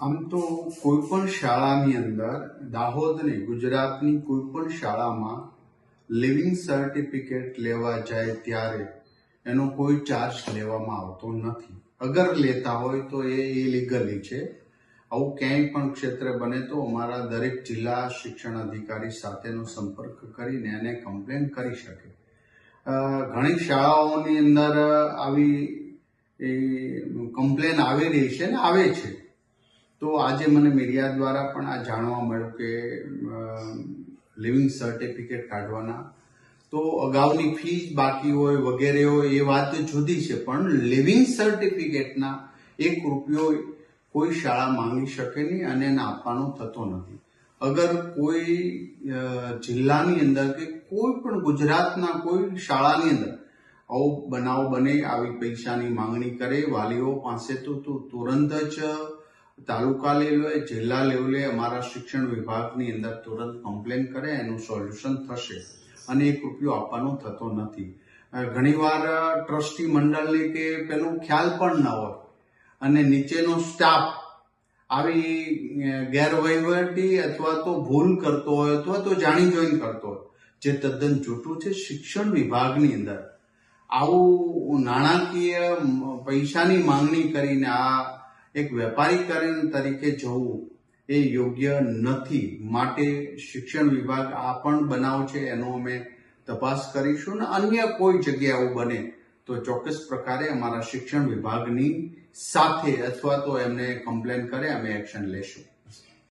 આમ તો કોઈ પણ શાળાની અંદર દાહોદની ગુજરાતની કોઈ પણ શાળામાં લિવિંગ સર્ટિફિકેટ લેવા જાય ત્યારે એનો કોઈ ચાર્જ લેવામાં આવતો નથી. અગર લેતા હોય તો એ ઇલીગલી છે. આવું ક્યાંય પણ ક્ષેત્રે બને તો અમારા દરેક જિલ્લા શિક્ષણ અધિકારી સાથેનો સંપર્ક કરીને એને કમ્પ્લેન કરી શકે. ઘણી શાળાઓની અંદર આવી કમ્પ્લેન આવી રહી છે ને આવે છે. તો આજે મને મીડિયા દ્વારા પણ આ જાણવા મળ્યું કે લિવિંગ સર્ટિફિકેટ કાઢવાના. તો અગાઉની ફી બાકી હોય વગેરે હોય એ વાત જુદી છે, પણ લિવિંગ સર્ટિફિકેટના એક રૂપિયો કોઈ શાળા માંગી શકે નહીં અને એને આપવાનો થતો નથી. અગર કોઈ જિલ્લાની અંદર કે કોઈ પણ ગુજરાતના કોઈ શાળાની અંદર આવો બનાવ બને, આવી પૈસાની માંગણી કરે, વાલીઓ પાસે તો તો તુરંત જ તાલુકા લેવલે, જિલ્લા લેવલે અમારા શિક્ષણ વિભાગની અંદર તુરંત કમ્પ્લેન કરે, એનું સોલ્યુશન થશે. અને એક રૂપિયો આપવાનો થતો નથી. ઘણીવાર ટ્રસ્ટી મંડળને કે પેલું ખ્યાલ પણ ન હોય. અને નીચેનો સ્ટાફ આવી ગેરવહીવટી અથવા તો ભૂલ કરતો હોય અથવા તો જાણી જોઈને કરતો હોય, જે તદ્દન જૂઠું છે શિક્ષણ વિભાગની અંદર. આવું નાણાકીય પૈસાની માંગણી કરીને આ એક વેપારીકરણ તરીકે જવું એ યોગ્ય નથી. માટે શિક્ષણ વિભાગ આ પણ બનાવ છે, એનો અમે તપાસ કરીશું. ને અન્ય કોઈ જગ્યાએ બને તો ચોક્કસ પ્રકારે અમારા શિક્ષણ વિભાગની સાથે અથવા તો એમને કમ્પ્લેન કરે, અમે એક્શન લેશું.